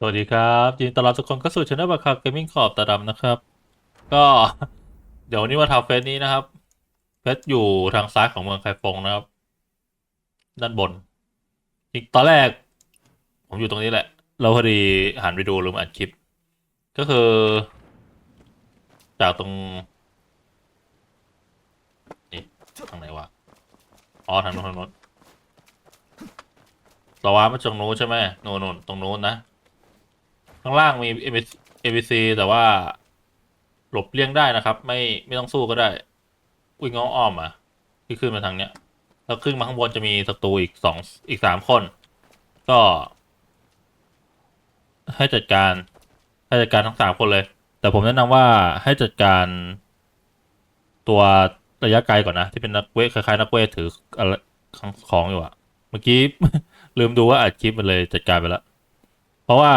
สวัสดีครับยินดีต้อนรับทุกคนเข้าสู่ช anel บัคคาเกมมิ่งขอบตาดำนะครับ ก็เดี๋ยววันนี้มาทำเฟสนี้นะครับ เฟสอยู่ทางซ้ายของเมืองไคฟงนะครับ ด้านบนอีกตอนแรก ผมอยู่ตรงนี้แหละ เราพอดีหันไปดูลืมอัดคลิป ก็คือ จากตรงนี่ทางไหนวะอ๋อทางโน้นทางโน้นเราว่ามาจากโน้นใช่ไหมโน่นโน่นตรงโน้นนะ ข้างล่างมี ABC แต่ว่า หลบเลี่ยงได้นะครับ ไม่ไม่ต้องสู้ก็ได้ วิ่งง้ออ้อมอะที่ขึ้นมาทางเนี้ย แล้วขึ้นมาข้างบนจะมีศัตรูอีกสองอีกสามคน ก็ ให้จัดการ ให้จัดการทั้งสามคนเลย แต่ผมแนะนำว่าให้จัดการ ตัวระยะไกลก่อนนะ ที่เป็นนักเวทคล้ายๆนักเวทถืออะไรของอยู่อะเมื่อกี้ลืมดูว่าอัดคลิปมันเลยจัดการไปแล้วเพราะว่า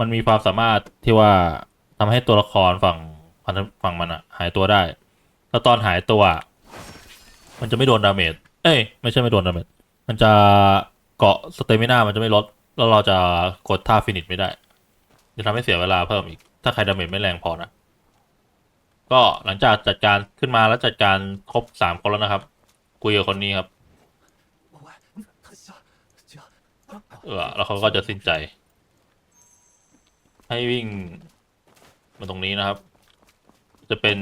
มันมีความสามารถที่ว่าทำให้ตัวละครฝั่งฝั่งมันอะหายตัวได้ แล้วตอนหายตัว มันจะไม่โดนดาเมจ เอ้ย ไม่ใช่ไม่โดนดาเมจ มันจะเกาะสเตมิน่ามันจะไม่ลด แล้วเราจะกดท่าฟินิชไม่ได้ จะทำให้เสียเวลาเพิ่มอีก ถ้าใครดาเมจไม่แรงพอนะ ก็หลังจากจัดการขึ้นมาแล้วจัดการครบสามคนแล้วนะครับ คุยกับคนนี้ครับ เออแล้วเขาก็จะสิ้นใจ ให้วิ่ง มาตรงนี้นะครับ จะเป็น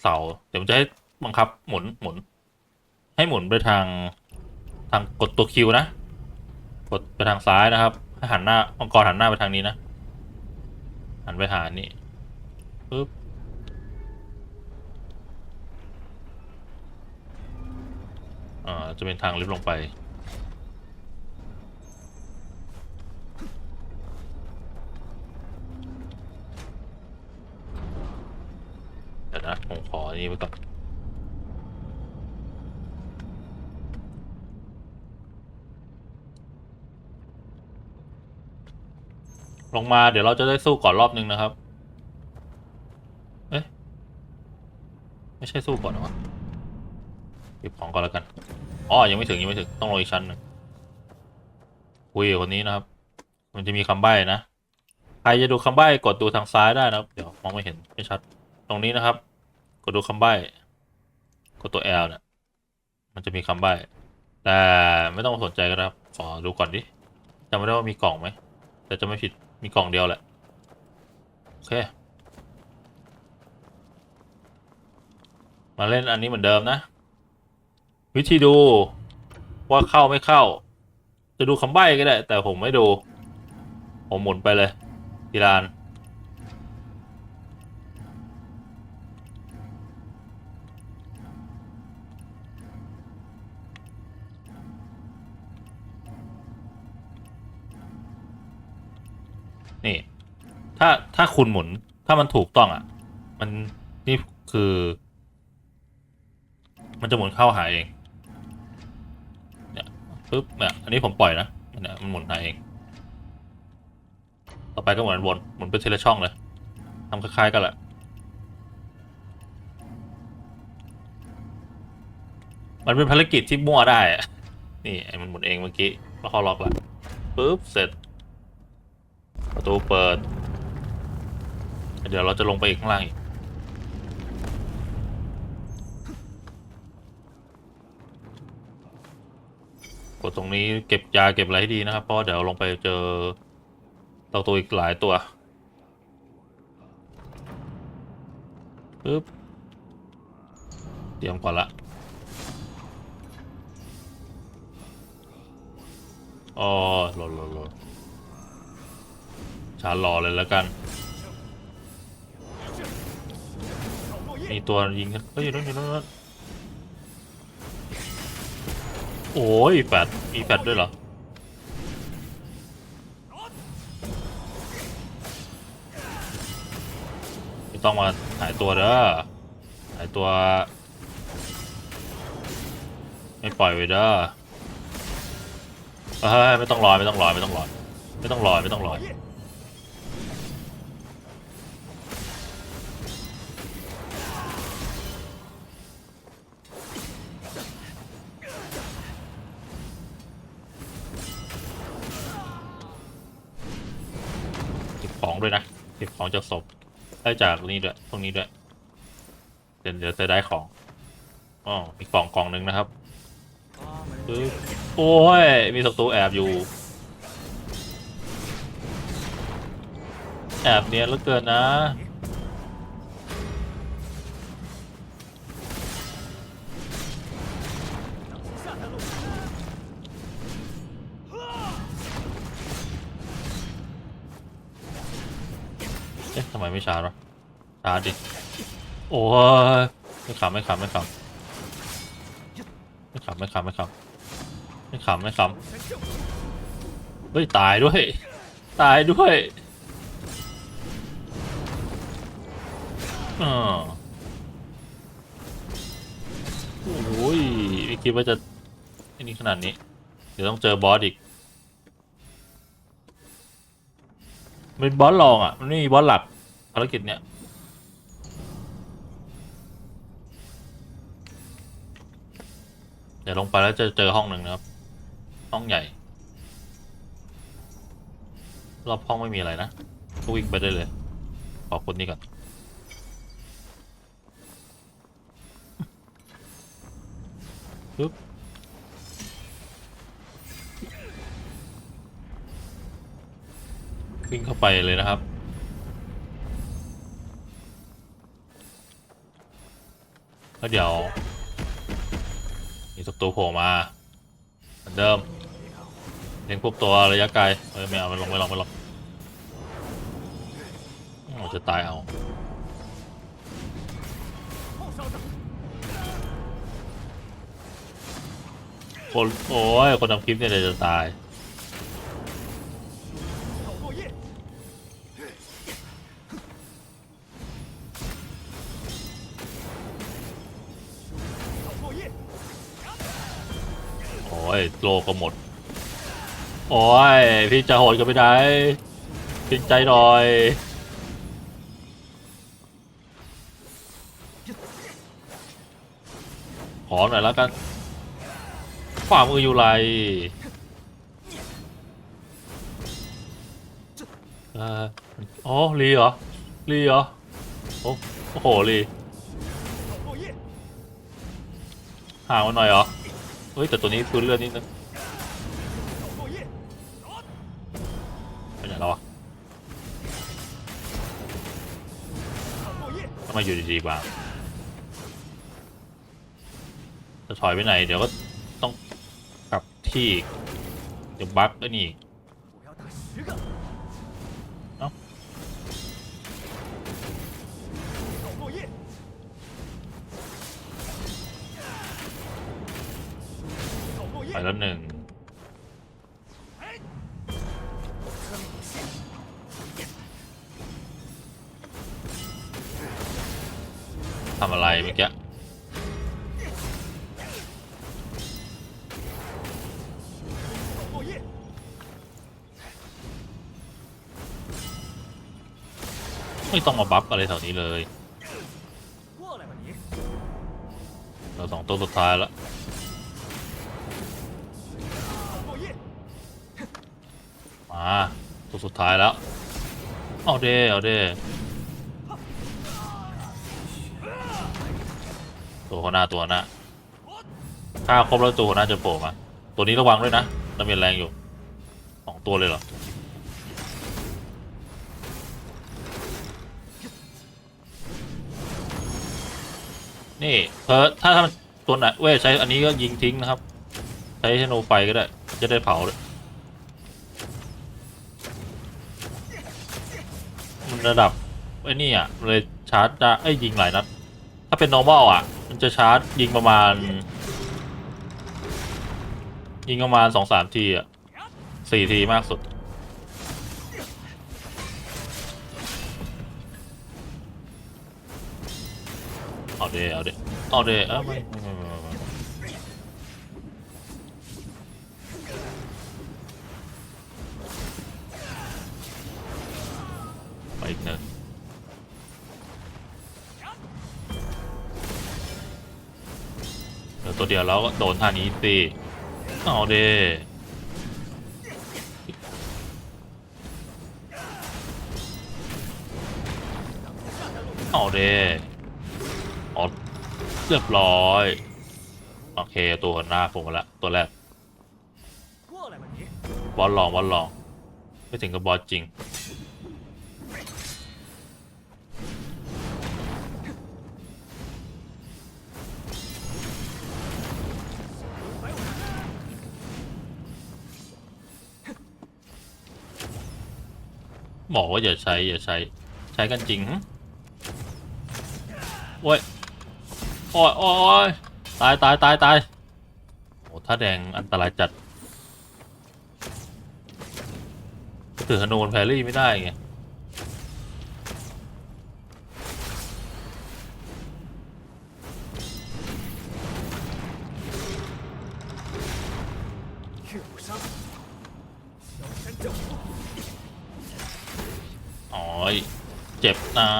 เสา เดี๋ยวมันจะให้บังคับหมุนหมุน ให้หมุนไปทางทางกดตัวคิวนะ กดไปทางซ้ายนะครับให้หันหน้ามังกรหันหน้าไปทางนี้นะ หันไปหานี่ปึ๊บอ่าจะเป็นทางลิฟต์ลงไป ดี๋ยวนะผมขออันนี้ไว้ก่อนลงมาเดี๋ยวเราจะได้สู้ก่อนรอบนึงนะครับ เอ๊ะ ไม่ใช่สู้ก่อนหรอเก็บของก่อนแล้วกัน อ๋อ ยังไม่ถึงยังไม่ถึง ต้องลงอีกชั้นหนึ่งคุยกับคนนี้นะครับ มันจะมีคำใบ้นะ ใครจะดูคำใบ้กดดูทางซ้ายได้นะครับ เดี๋ยวมองไม่เห็นไม่ชัด ตรงนี้นะครับ ดดูคำใบ้ กดตัว L เนี่ย มันจะมีคำใบ้ แต่ไม่ต้องสนใจก็ได้ครับ ขอดูก่อนดิจำไม่ได้ว่ามีกล่องไหม แต่จะไม่ผิด มีกล่องเดียวแหละ โอเค มาเล่นอันนี้เหมือนเดิมนะ วิธีดูว่าเข้าไม่เข้า จะดูคำใบ้ก็ได้ แต่ผมไม่ดู ผมหมุนไปเลยทีลาน ถ้าถ้าคุณหมุนถ้ามันถูกต้องอะ มันนี่คือ มันจะหมุนเข้าหาเองเนี่ยปึ๊บเนี่ยอันนี้ผมปล่อยนะเนี่ยมันหมุนหาเอง ต่อไปก็หมุนวนหมุนไปทีละช่องเลยทำคล้ายๆกันแหละมันเป็นภารกิจที่มั่วได้อะนี่ไอ้มันหมุนเองเมื่อกี้แล้วเขาล็อกละปึ๊บเสร็จประตูเปิด เดี๋ยวเราจะลงไปอีกข้างล่างอีกกดตรงนี้เก็บยาเก็บอะไรให้ดีนะครับ เพราะว่าเดี๋ยวลงไปเจอเต่าตัวอีกหลายตัวปึ๊บเตรียมก่อนละอ๋อหลดโหลดหลดชาร์จรอเลยแล้วกัน มีตัวยิงกันเฮ้ยอยู่นนอยู่นู่นโอ้ยแฟดมีแฟดด้วยเหรอไม่ต้องมาหายตัวเด้อหายตัว ไม่ปล่อยไว้เด้อเฮ้ยไม่ต้องรอไม่ต้องรอไม่ต้องรอไม่ต้องรอไม่ต้องรอข ของจากศพได้จากนี่ด้วยพวกนี้ด้วยเดี๋ยวเดี๋ยวจะได้ของอ๋อมีกล่องกล่องหนึ่งนะครับปึ๊บโอ้ยมีศัตรูแอบอยู่ แอบเนียนเหลือเกินนะ ไมไม่ชาร์จวะชาร์จดิ โอ้ยไม่ขำไม่ขำไม่ขำไม่ขำไม่ขำไม่ขำไม่ขำไม่ขำเฮ้ย ตายด้วย ตายด้วยอ่าโอ้ยไม่คิดว่าจะไอ้นี่ขนาดนี้ เดี๋ยวต้องเจอบอสอีกเป็นบอสรองอะ มันไม่มีบอสหลัการกิจเนี้ยเดี๋ยวลงไปแล้วจะเจอห้องหนึ่งนะครับ ห้องใหญ่ รอบห้องไม่มีอะไรนะก็วิ่งไปได้เลยขอบคุณนี่ก่อนปึ๊บวิ่งเข้าไปเลยนะครับ ก็เดี๋ยว มีศัตรูโผล่มาเหมือนเดิมเลี้งพวกตัวระยะไกลเออไม่เอามันลงไม่ลงไม่ลงเราจะตายเอาคนโอ้ยคนทำคลิปเนี่ยเลยจะตาย อ้ยโลก็หมด โอ้ย พี่จะโหดกันไปไหนพินใจหน่อยขอหน่อยแล้วกันฝ่ามืออยู่ไรอ๋อลีเหรอลีเหรอ โอ้โหลีห่างมาหน่อยเหรอ เฮ้ยแต่ตัวนี้คือเลือดนิดนึงไปไหนแล้ววะทำไมอยู่ดีๆบ้างจะถอยไปไหน เดี๋ยวก็ต้องกลับที่เดี๋ยวบั๊กแล้วนี่ ไปแล้วหนึ่งทำอะไรเมื่อกี้ไม่ต้องมาบัฟอะไรแถวนี้เลย เราสองตัวสุดท้ายแล้ว ตัวสุดท้ายแล้ว เอาเด้เอาเด้ตัวหัวหน้าตัวหน้าถ้าครบแล้วตัวหัวหน้าจะโผล่มาตัวนี้ระวังด้วยนะดาเมจแรงอยู่สองตัวเลยเหรอนี่เธอถ้าถ้ามันตัวไหนเว้ยใช้อันนี้ก็ยิงทิ้งนะครับ ใช้ธนูไฟก็ได้ จะได้เผาเลย ระดับไอ้นี่อะเลยชาร์จได้ไอ้ยยิงหลายนัด ถ้าเป็น normal อะ มันจะชาร์จยิงประมาณ ยิงประมาณสองสามทีอะสี่ทีมากสุด เอาเดเอาเดเอาเดเอ้าไม่ไม่ เดี๋ยวเราก็โดนท่านี้สิเอาเดเอาเดอ๋อเรียบร้อย โอเค ตัวหน้าผมละ ตัวแรก บอลลอง บอลลอง ไม่ถึงกับบอลจริง บอกว่าอย่าใช้อย่าใช้ ใช้กันจริงฮะโอ้ยโอ้ยโอ้ยตายตายตายตายโอ้ถ้าแดงอันตรายจัดถือฮนูนแพรรี่ไม่ได้ไง นะ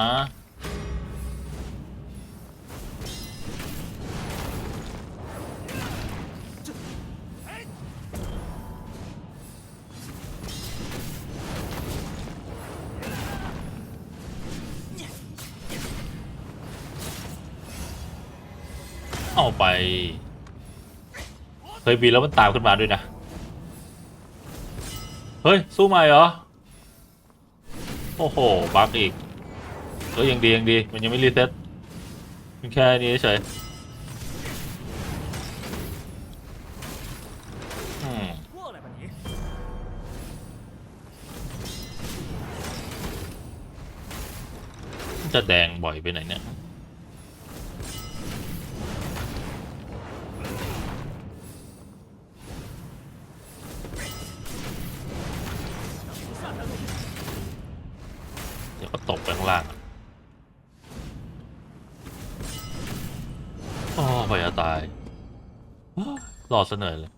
เอาไป เคยบินแล้วมันตามขึ้นมาด้วยนะ เฮ้ย สู้ใหม่เหรอ โอ้โห บักอีก ก็ยังดียังดี มันยังไม่รีเซ็ตมันแค่นี้เฉยจะแดงบ่อยไปไหนเนี่ยเดี๋ยวก็ตกไปข้างล่าง หล่อเสนอเลย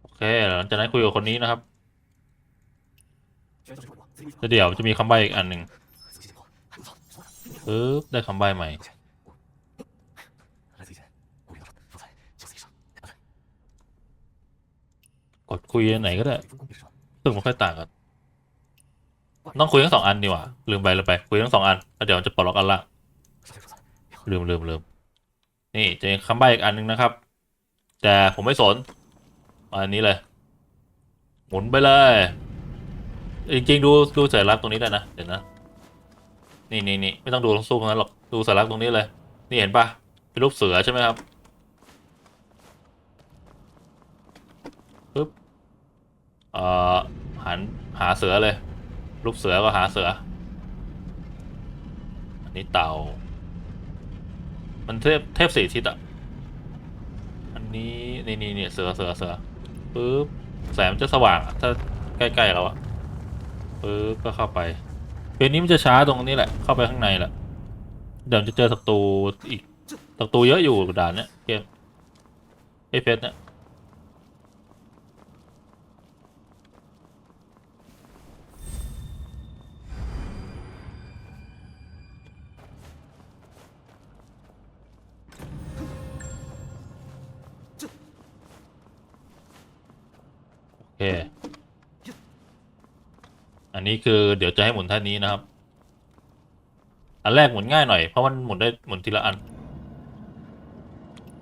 โอเคหลังจากนั้นคุยกับคนนี้นะครับจะเดี๋ยวจะมีคำใบ้อีกอันหนึ่งปึ๊บได้คำใบ้ใหม่กดคุยไหนก็ได้ซึ่งมัค่อยต่างกัน ต้องคุยทั้งสองอันดีกว่าลืมไปแล้วไป คุยทั้งสองอันแล้วเดี๋ยวจะปลดล็อกอันละ ลืมลืมลืมนี่จะคำใบ้อีกอันหนึ่งนะครับ แต่ผมไม่สนอันนี้เลย หมุนไปเลย จริงๆ ดูดูสัญลักตรงนี้ได้นะเดี๋ยวนะ นี่นี่นี่ไม่ต้องดูตรงซูมตรงนั้นหรอกดูสัญลักตรงนี้เลย นี่เห็นปะเป็นรูปเสือใช่ไหมครับปึ๊บเอ่อหันหาเสือเลย รูปเสือก็หาเสือ อันนี้เต่า มันเทพเทพสี่ทิศอะ อันนี้นี่นี่นี่เสือเสือเสือปึ๊บแสงมันจะสว่างถ้าใกล้ๆเราอะปึ๊บก็เข้าไปเพลนี้มันจะช้าตรงนี้แหละ เข้าไปข้างในแหละเดี๋ยวจะเจอศัตรูอีกศัตรูเยอะอยู่ด่านเนี้ยเกมไอเฟสเนี้ย อเคอันนี้คือเดี๋ยวจะให้หมุนท่านี้นะครับ อันแรกหมุนง่ายหน่อยเพราะมันหมุนได้หมุนทีละอัน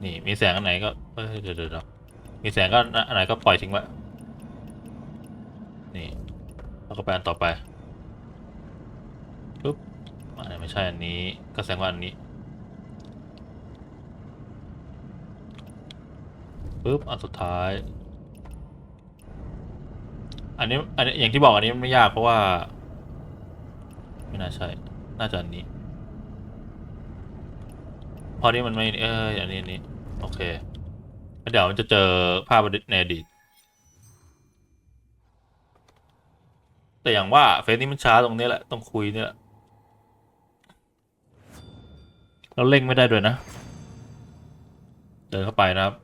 นี่มีแสงอันไหนก็เอ้ยเดี๋ยวเดี๋ยวเดี๋ยวมีแสงก็อันไหนก็ปล่อยทิ้งไว้ นี่แล้วก็ไปอันต่อไปปุ๊บอันไหนไม่ใช่อันนี้ก็แสดงว่าอันนี้ปุ๊บอันสุดท้าย อันนี้อันนี้อย่างที่บอกอันนี้ไม่ยากเพราะว่า ไม่น่าใช่ น่าจะอันนี้ พอนี้มันไม่ เอออันนี้อันนี้ โอเคแล้วเดี๋ยวมันจะเจอภาพในอดีต แต่อย่างว่าเฟซนี้มันช้าตรงนี้แหละ ต้องคุยเนี่ยและแล้วเร่งไม่ได้ด้วยนะ เดินเข้าไปนะครับ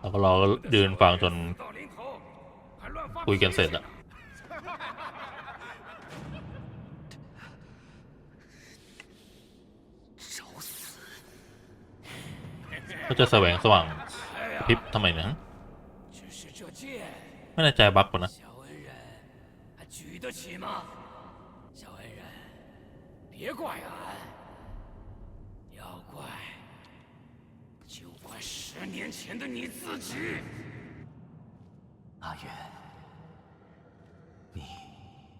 แล้วก็เราก็ยืนฟังจนคุยกันเสร็จอะก็จะแสวงสว่างพิบทำไมนะไม่แน่ใจบั๊กว่านะ别怪俺。十年前的你自己。阿远，你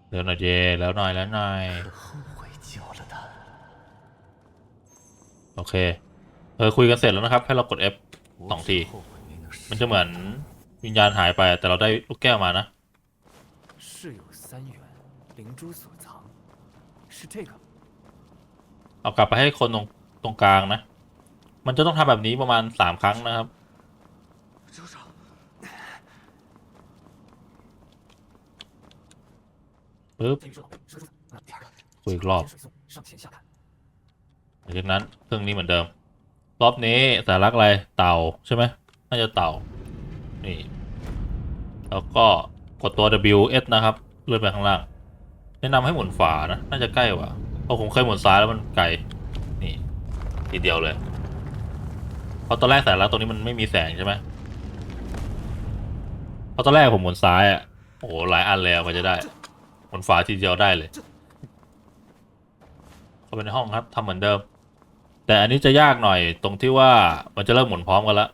เดี๋ยวหน่อยเจแล้วหน่อยแล้วหน่อย 可后悔救了他。 โอเค เออคุยกันเสร็จแล้วนะครับ ให้เรากด F 我สองที 只后悔没能 มัน 实 จะเหมือนวิญญาณหายไปแต่เราได้ลูกแก้วมานะ 世有三元，灵珠所藏，是这个。 เอากลับไปให้คนตรงตรงกลางนะ มันจะต้องทำแบบนี้ประมาณสามครั้งนะครับ ปึ๊บคุยอีกรอบหลังจากนั้นเครื่องนี้เหมือนเดิม รอบนี้แต่ลักอะไร เต่าใช่ไหมน่าจะเต่า นี่ แล้วก็กดตัว W S นะครับ เลื่อนไปข้างล่าง แนะนำให้หมุนฝานะ น่าจะใกล้กว่าเพราะผมเคยหมุนซ้ายแล้วมันไกล นี่ ทีเดียวเลย เพราะตอนแรกสารักตรงนี้มันไม่มีแสงใช่ไหมเพราะตอนแรกผมหมุนซ้ายอะโอ้โหหลายอันเลยอะกว่าจะได้หมุนฝาทีเดียวได้เลยเข้าไปในห้องครับทำเหมือนเดิม แต่อันนี้จะยากหน่อยตรงที่ว่ามันจะเริ่มหมุนพร้อมกันแล้ว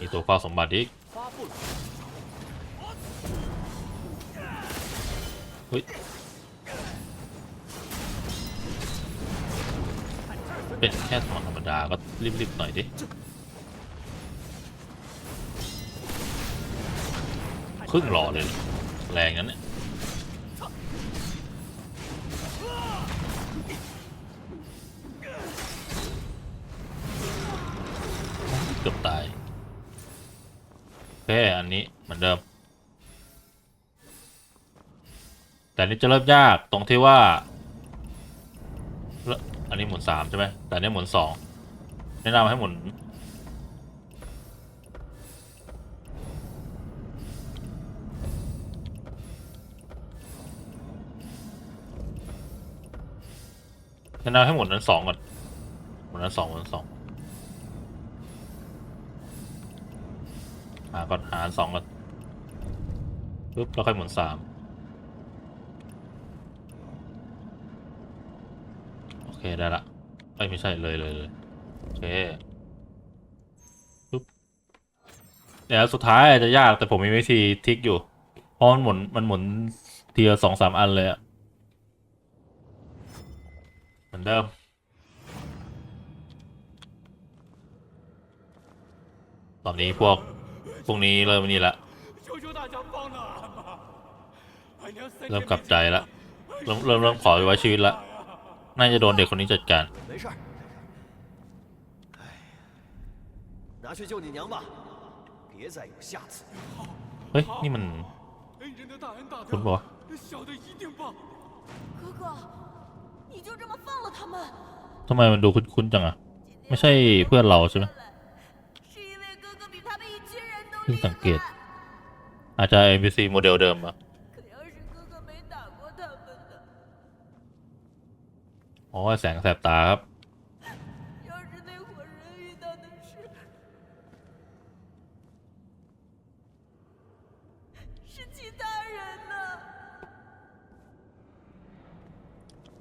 มีตัวเฝ้าสมบัติอีก เฮ้ยเป็นแค่สมองธรรมดาก็รีบๆหน่อยดิ ครึ่งหล่อเลย แรงนั้นเนี่ยเกือบตายแค่อันนี้เหมือนเดิม แต่นี้จะเริ่มยากตรงที่ว่า อันนี้หมุนสามใช่ไหมแต่นี้หมุนสองแนะนำให้หมุนแนะนำให้หมุนนั้นสองก่อนหมุนนั้นสองหมุนสองหาก่อนหาอันสองก่อนปุ๊บแล้วค่อยหมุนสาม โอ อเคได้ละเอ้ไม่ใช่เลยเลยเลยโอเคปุ๊บเดี๋ยวสุดท้ายอาจจะยากแต่ผมมีวิธีทิกอยู่เพราะมันหมุนมันหมุนเทีละสองสามอันเลยอะเหมือนเดิมตอนนี้พวกพวกนี้เริ่มนี่ละเริ่มกลับใจละเริ่มเริ่มเริ่มขอไว้ชีวิตละ น่าจะโดนเด็กคนนี้จัดการเฮ้ย นี่มันคุณบอกทำไมมันดูคุ้นๆจังอะไม่ใช่เพื่อนเราใช่ไหมซึ่งสังเกต อาจจะ NPC โมเดลเดิมอะ อ๋อแสงแสบตาครับ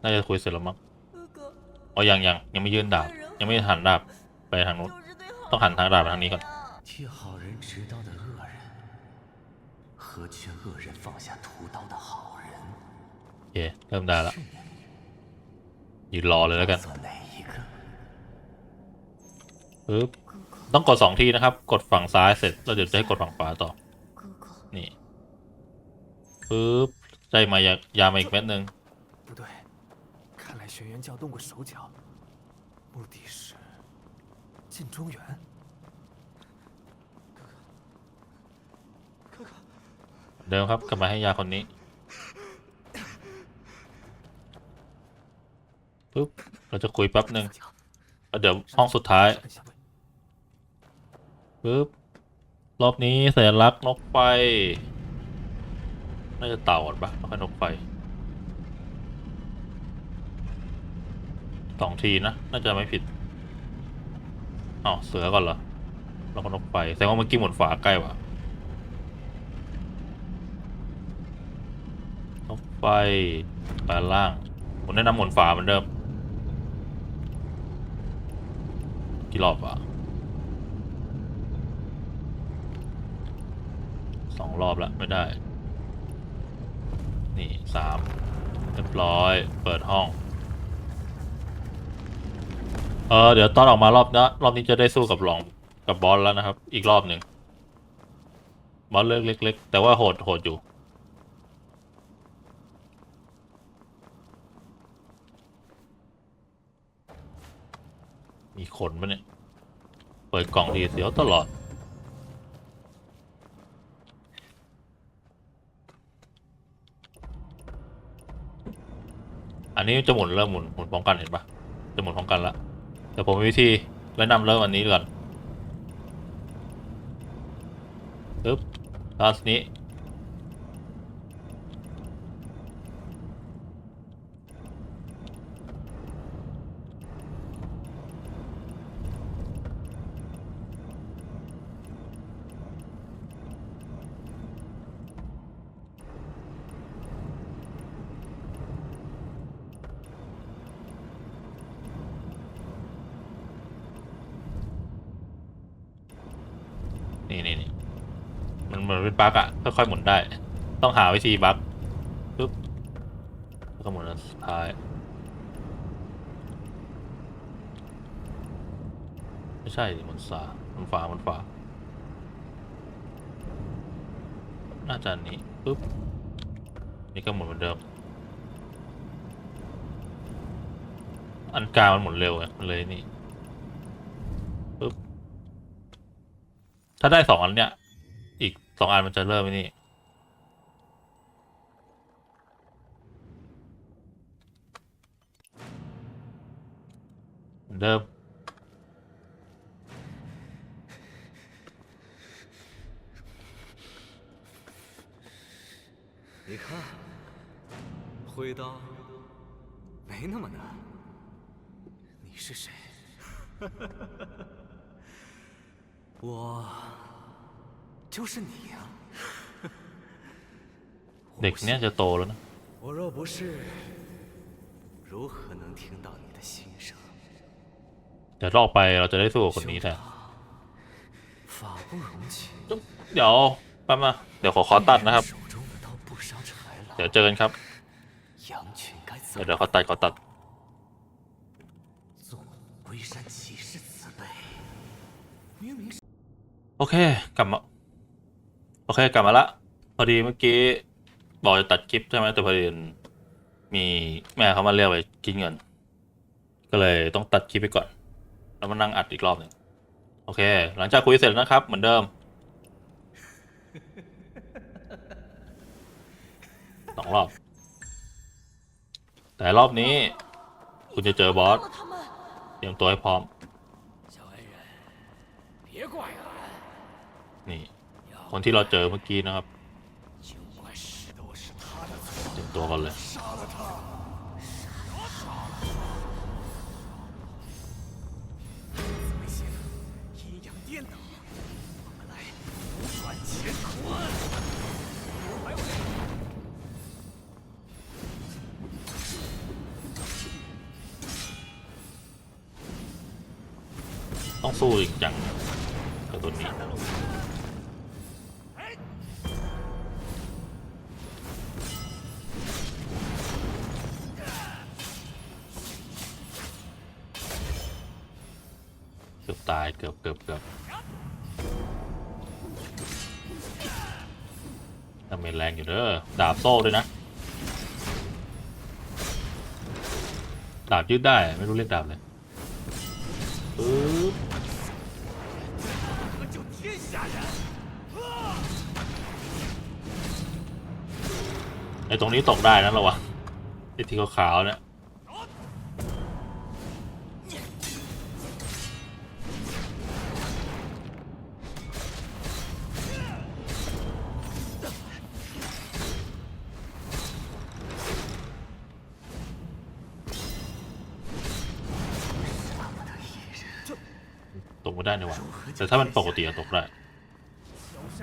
น่าจะคุยเสร็จแล้วมั้งอ๋อยังยังยังไม่ยื่นดาบ ยังไม่หันดาบไปทางนู้น ต้องหันทางดาบทางนี้ก่อนโอเคเริ่มได้แล้ว ยืนรอเลยแล้วกันปึ๊บต้องกดสองทีนะครับ กดฝั่งซ้ายเสร็จแล้วเดี๋ยวจะให้กดฝั่งขวาต่อ นี่ปึ๊บได้มายายามาอีกเม็ดหนึ่งเดิมครับกลับมาให้ยาคนนี้ ปุ๊บเราจะคุยแป๊บหนึ่งเดี๋ยวห้องสุดท้ายปุ๊บรอบนี้สัญลักษณ์นกไฟน่าจะเต่าก่อนปะแล้วค่อนกไฟสองทีนะ น่าจะไม่ผิดอ๋อเสือก่อนเหรอแล้วก็นกไฟแสดงว่ามันกินหมดฝาใกล้วะนกไฟปลาล่างผมแนะนำหมุนฝาเหมือนเดิม กี่รอบอะสองรอบแล้วไม่ได้ นี่สามเรียบร้อยเปิดห้อง เออเดี๋ยวตอนออกมารอบนะรอบนี้จะได้สู้กับรองกับบอสแล้วนะครับ อีกรอบหนึ่งบอสเล็กเล็กๆแต่ว่าโหดโหดอยู่ มีขนปะเนี่ย เปิดกล่องทีเสียวตลอด อันนี้จะหมุนเริ่มหมุนหมุนพร้อมกันเห็นปะจะหมุนพร้อมกันละแต่ผมมีวิธีแนะนำเริ่มอันนี้ก่อนปึ๊บลาสนี้นี่นี่มันเหมือนเป็นบั๊กอะ ค่อยหมุนได้ ต้องหาวิธีบั๊กปึ๊บแล้วก็หมุนอันสุดท้ายไม่ใช่หมุนสาหมุนฝาหมุนฝาน่าจะนี้ปึ๊บนี่ก็หมุนเหมือนเดิมอันกลางมันหมุนเร็วไงมันเลยนี่ปึ๊บถ้าได้สองอันเนี้ย สองอันมันจะเริ่มไอ้นี่ เหมือนเดิม 你看，挥刀没那么难。你是谁？我就是你呀、 เด็กเนี้ยจะโตแล้วนะแต่รอบไปเราจะได้สู้กับคนนี้แทนเดี๋ยวแป๊บมาเดี๋ยวขอขอตัดนะครับ เดี๋ยวเจอกันครับ เดี๋ยวขอตัดขอตัดโอเค กลับมา โอเคกลับมาละ พอดีเมื่อกี้บอกจะตัดคลิปใช่ไหมแต่พอดีมีแม่เขามาเรียกไปกินเงิน ก็เลยต้องตัดคลิปไปก่อน แล้วมานั่งอัดอีกรอบหนึ่งโอเค หลังจากคุยเสร็จนะครับ เหมือนเดิมสองรอบ แต่รอบนี้ คุณจะเจอบอส เตรียมตัวให้พร้อม คนที่เราเจอเมื่อกี้นะครับเตรียมตัวกันเลยต้องสู้อีกอย่างายเกือบเกือบเกือบดาเมจแรงอยู่เด้อ ดาบโซ่ด้วยนะ ดาบยืดได้ไม่รู้เล่นดาบเลยไอตรงนี้ตกได้นะระวะไอที่ขาวๆเนี่ย แต่ถ้ามันปกติอะตกได้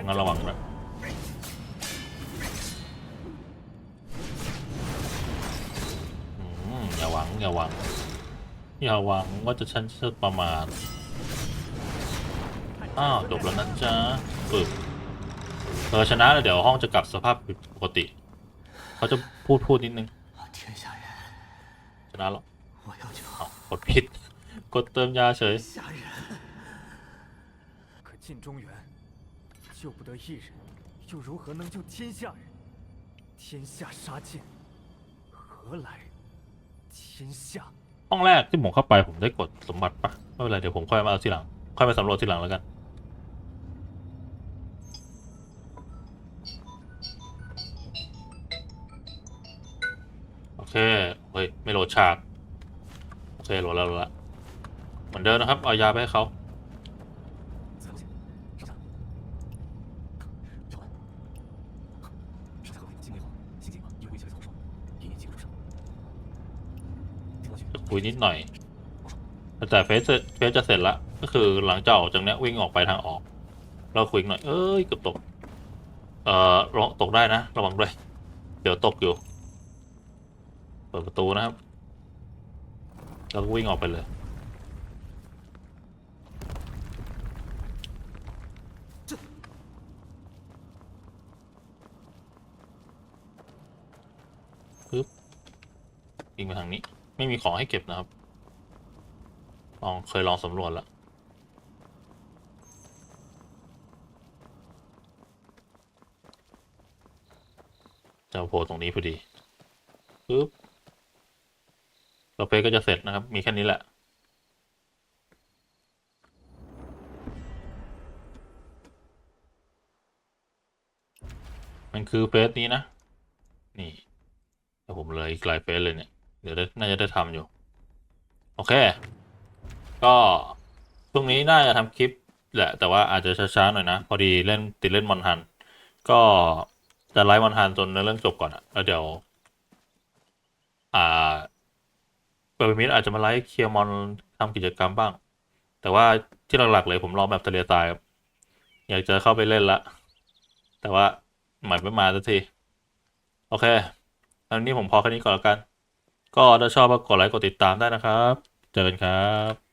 งั้นระวังด้วอย่าหวังอย่าหวังอย่าหวังว่าจะชั้นจดประมาณอ้าวจบแล้วนะจ๊ะปึบเออชนะแล้วเดี๋ยวห้องจะกลับสภาพปกติ เขาจะพูดพูดนิดนึงชนะแล้วกดผิด กดเติมยาเฉย 下人。可晋中原救不得一人，又如何能救天下人？天下杀尽，何来天下？ ห้องแรกที่ผมเข้าไปผมได้กดสมบัติปะไม่เป็นไรเดี๋ยวผมค่อยมาเอาทีหลัง ค่อยไปสำรวจทีหลังแล้วกัน โอเค เฮ้ย ไม่โหลดฉาก โอเคโหลดแล้วโหลดแล้วเหมือนเดิมนะครับ เอายาไปให้เขา คุยนิดหน่อย แต่เฟสเฟสจะเสร็จละก็คือหลังจากออกจากเนี้ยวิ่งออกไปทางออก เราคุยหน่อย เอ้ยเกือบตก เอ่อระวังตกได้นะ ระวังด้วย เดี๋ยวตกอยู่ เปิดประตูนะครับแล้วก็วิ่งออกไปเลยปึ๊บวิ่งไปทางนี้ ไม่มีของให้เก็บนะครับ ลองเคยลองสำรวจแล้ว จะโผล่ตรงนี้พอดีปึ๊บเราเพก็จะเสร็จนะครับ มีแค่นี้แหละมันคือเฟสนี้นะ นี่แต่ผมเลยกลายเฟสเลยเนี่ย เดี๋ยวน่าจะได้ทำอยู่ โอเค ก็พรุ่งนี้น่าจะทำคลิปแหละ แต่ว่าอาจจะช้าๆหน่อยนะ พอดีเล่นติดเล่นมอนฮัน ก็จะไลฟ์มอนฮันจนเนื้อเรื่องจบก่อนอะแล้วเดี๋ยว อ่าเปิดมิดอาจจะมาไลฟ์เคลียร์มอนทำกิจกรรมบ้าง แต่ว่าที่หลักๆเลยผมลอแบบทะเลทรายครับอยากจะเข้าไปเล่นละ แต่ว่าหมายไม่มาสักที โอเคตอนนี้ผมพอแค่นี้ก่อนแล้วกัน ก็ถ้าชอบก็กดไลค์กดติดตามได้นะครับ เจอกันครับ